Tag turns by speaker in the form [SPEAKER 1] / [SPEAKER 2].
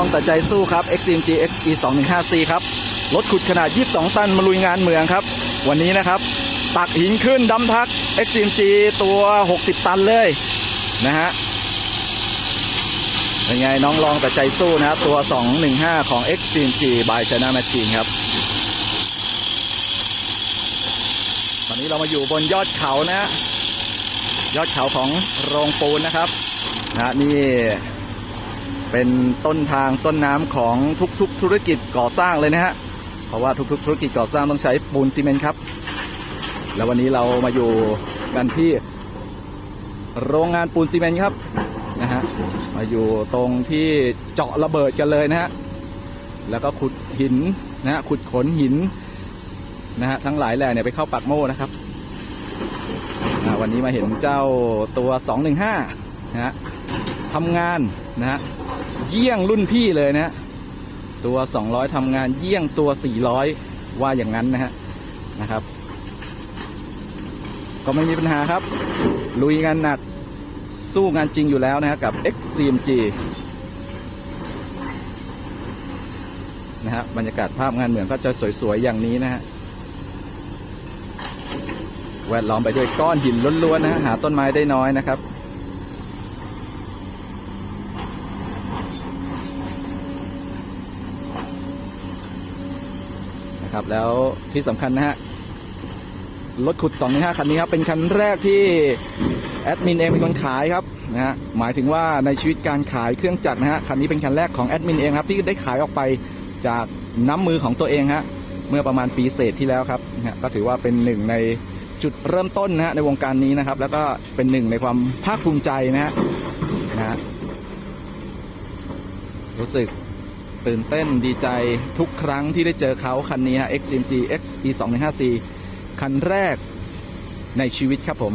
[SPEAKER 1] องแต่ใจสู้ครับ XMG XE 2 1 5 C ครับ รถขุดขนาด 22 ตันมาลุยงานเมืองครับ วันนี้นะครับ ตักหินขึ้นดำทัก XMG ตัว 60 ตันเลยนะฮะเป็นไงน้องลองแต่ใจสู้นะครับ ตัว 215 ของ XMG by China Machine ครับตอนนี้เรามาอยู่บนยอดเขานะ ยอดเขาของโรงปูนนะครับนะนี่ เป็นต้นทางต้นน้ำของทุกๆ ธุรกิจก่อสร้างเลยนะฮะ เพราะว่าทุกๆ ธุรกิจก่อสร้างต้องใช้ปูนซีเมนต์ครับ แล้ววันนี้เรามาอยู่กันที่โรงงานปูนซีเมนต์ครับนะฮะ มาอยู่ตรงที่เจาะระเบิดกันเลยนะฮะ แล้วก็ขุดหินนะฮะขุดขนหินนะฮะทั้งหลายแหล่เนี่ยไปเข้าปากโม่นะครับวันนี้มาเห็นเจ้าตัว 215นะฮะทำงาน นะฮะเยี่ยงรุ่นพี่เลยนะฮะตัว 200ทำงานเยี่ยงตัว 400 ว่าอย่างนั้นนะฮะนะครับ ก็ไม่มีปัญหาครับ ลุยงานหนักสู้งานจริงอยู่แล้วนะฮะกับ XCMG นะฮะบรรยากาศภาพงานเหมือนก็จะสวย ๆ อย่างนี้นะฮะแวดล้อมไปด้วยก้อนหินล้วนๆนะฮะหาต้นไม้ได้น้อยนะครับ นะครับแล้วที่สำคัญนะฮะรถขุด2 5คันนี้ครับเป็นคันแรกที่แอดมินเองเป็นคนขายครับนะฮะหมายถึงว่าในชีวิตการขายเครื่องจักรนะฮะคันนี้เป็นคันแรกของแอดมินเองครับที่ได้ขายออกไปจากน้ำมือของตัวเองฮะเมื่อประมาณปีเศษที่แล้วครับนะฮะก็ถือว่าเป็นหนึ่งในจุดเริ่มต้นนะฮะในวงการนี้นะครับ แล้วก็เป็นหนึ่งในความภาคภูมิใจนะฮะนะฮะรู้สึก ตื่นเต้นดีใจทุกครั้งที่ได้เจอเขาคันนี้ฮะ XCMG XE 2 1 5 C คันแรกในชีวิตครับผม